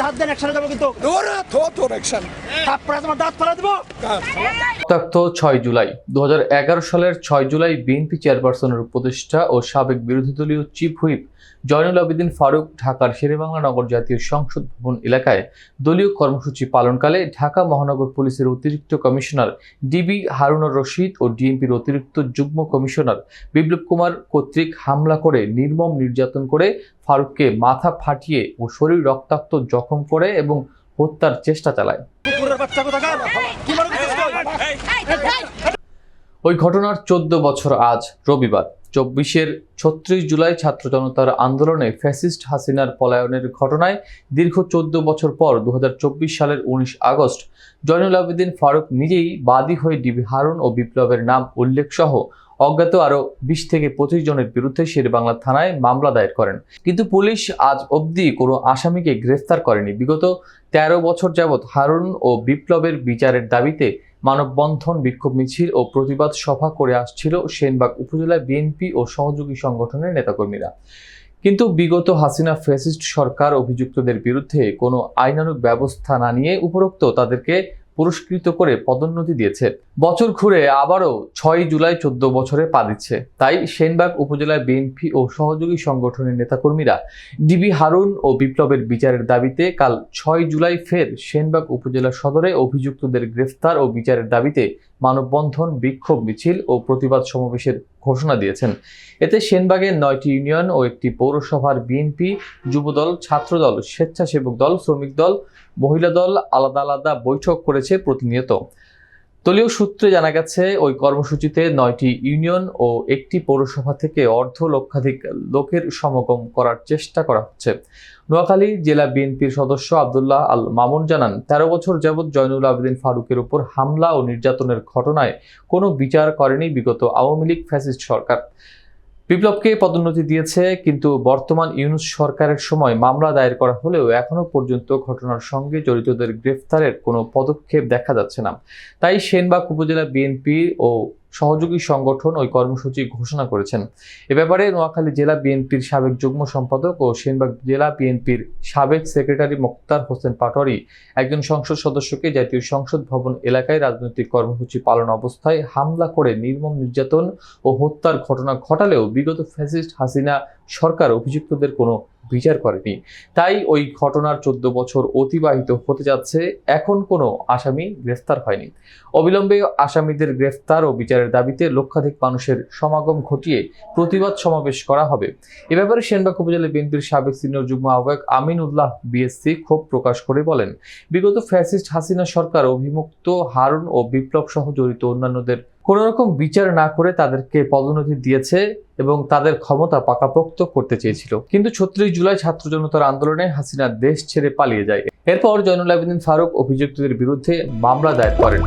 গাছে হাত দেন একসাথে যাব কিন্তু। দাঁত ফেলা দেবো। রক্তাক্ত ছয় জুলাই দু হাজার এগারো সালের ছয় জুলাই বিএনপি চেয়ারপারসনের উপদেষ্টা ও সাবেক বিরোধী দলীয় চিফ হুইপ জয়নুল আবেদিন ফারুক ঢাকার শেরেবাংলা নগর জাতীয় সংসদ ভবন এলাকায় দলীয় কর্মসূচি পালনকালে ঢাকা মহানগর পুলিশের অতিরিক্ত কমিশনার ডিবি হারুনুর রশিদ ও ডিএমপির অতিরিক্ত যুগ্ম কমিশনার বিপ্লব কুমার কর্তৃক হামলা করে নির্মম নির্যাতন করে ফারুককে মাথা ফাটিয়ে ও শরীর রক্তাক্ত জখম করে এবং হত্যার চেষ্টা চালায় মনে? ওই ঘটনার চোদ্দ বছর আজ রবিবার চব্বিশের ছত্রিশ জুলাই ছাত্র জনতার আন্দোলনে ফ্যাসিস্ট হাসিনার পলায়নের ঘটনায় দীর্ঘ চোদ্দ বছর পর দুহাজার চব্বিশ সালের উনিশ আগস্ট জয়নুল আবেদিন ফারুক নিজেই বাদী হয়ে ডিবি হারুন ও বিপ্লবের নাম উল্লেখ সহ অজ্ঞাত আরও বিশ থেকে পঁচিশ জনের বিরুদ্ধে শেরবাংলা থানায় মামলা দায়ের করেন। কিন্তু পুলিশ আজ অবধি কোনো আসামিকে গ্রেফতার করেনি। বিগত তেরো বছর যাবৎ হারুন ও বিপ্লবের বিচারের দাবিতে মানববন্ধন, বিক্ষোভ মিছিল ও প্রতিবাদ সভা করে আসছিল সেনবাগ উপজেলায় বিএনপি ও সহযোগী সংগঠনের নেতাকর্মীরা। কিন্তু বিগত হাসিনা ফ্যাসিস্ট সরকার অভিযুক্তদের বিরুদ্ধে কোনো আইনানুগ ব্যবস্থা না নিয়ে উপরোক্ত তাদেরকে পুরস্কৃত করে পদোন্নতি দিয়েছে। বছর ঘুরে আবারও ছয় জুলাই চোদ্দ বছরে পা দিচ্ছে। তাই সেনবাগ উপজেলায় বিএনপি ও সহযোগী সংগঠনের নেতাকর্মীরা ডিবি হারুন ও বিপ্লবের বিচারের দাবিতে কাল ছয় জুলাই ফের সেনবাগ উপজেলা সদরে অভিযুক্তদের গ্রেফতার ও বিচারের দাবিতে মানববন্ধন, বিক্ষোভ, মিছিল ও প্রতিবাদ সমাবেশের ঘোষণা দিয়েছেন। এতে সেনবাগের নয়টি ইউনিয়ন ও একটি পৌরসভার বিএনপি, যুবদল, ছাত্রদল, স্বেচ্ছাসেবক দল, শ্রমিক দল, মহিলা দল আলাদা আলাদা বৈঠক করেছে প্রতিনিয়ত। দলীয় সূত্রে জানা গেছে, ওই কর্মসূচিতে নয়টি ইউনিয়ন ও একটি পৌরসভা থেকে অর্ধ লক্ষাধিক লোকের সমাগম করার চেষ্টা করা হচ্ছে। নোয়াখালী জেলা বিএনপির সদস্য আবদুল্লাহ আল মামুন জানান, তেরো বছর যাবৎ জয়নুল আবেদিন ফারুকের উপর হামলা ও নির্যাতনের ঘটনায় কোনো বিচার করেনি বিগত আওয়ামী লীগ ফ্যাসিস্ট সরকার। বিপ্লবকে পদোন্নতি দিয়েছে, কিন্তু বর্তমান ইউনুস সরকারের সময় মামলা দায়ের করা হলেও এখনও পর্যন্ত ঘটনার সঙ্গে জড়িতদের গ্রেফতারের কোনো পদক্ষেপ দেখা যাচ্ছে না। তাই সেনবাগ উপজেলা বিএনপি ও সহযোগী সংগঠন ওই কর্মসূচি ঘোষণা করেছেন। এ ব্যাপারে নোয়াখালী জেলা বিএনপির সাবেক যুগ্ম সম্পাদক ও সেনবাগ জেলা বিএনপির সাবেক সেক্রেটারি মোক্তার হোসেন পাটোয়ারি একজন সংসদ সদস্যকে জাতীয় সংসদ ভবন এলাকায় রাজনৈতিক কর্মসূচি পালন অবস্থায় হামলা করে নির্মম নির্যাতন ও হত্যার ঘটনা ঘটালেও বিগত ফ্যাসিস্ট হাসিনা সরকার অভিযুক্তদের কোনো বিচার করেনি। তাই ওই ঘটনার চোদ্দ বছর অতিবাহিত হতে যাচ্ছে। এখন কোনো আসামি গ্রেফতার হয়নি। অবিলম্বে আসামিদের গ্রেফতার ও বিচারের দাবিতে লক্ষাধিক মানুষের সমাগম ঘটিয়ে প্রতিবাদ সমাবেশ করা হবে। এ ব্যাপারে সেনবাগ উপজেলা বিএনপির সাবেক সিনিয়র যুগ্ম আহ্বায়ক আমিন উল্লাহ বিএসসি ক্ষোভ প্রকাশ করে বলেন, বিগত ফ্যাসিস্ট হাসিনা সরকার অভিমুক্ত হারুন ও বিপ্লব সহ জড়িত অন্যান্যদের কোনো রকম বিচার না করে তাদেরকে পদোন্নতি দিয়েছে এবং তাদের ক্ষমতা পাকাপোক্ত করতে চেয়েছিল। কিন্তু ছত্রিশ জুলাই ছাত্র জনতার আন্দোলনে হাসিনা দেশ ছেড়ে পালিয়ে যায়। এরপর জয়নুল আবেদিন ফারুক অভিযুক্তদের বিরুদ্ধে মামলা দায়ের করেন।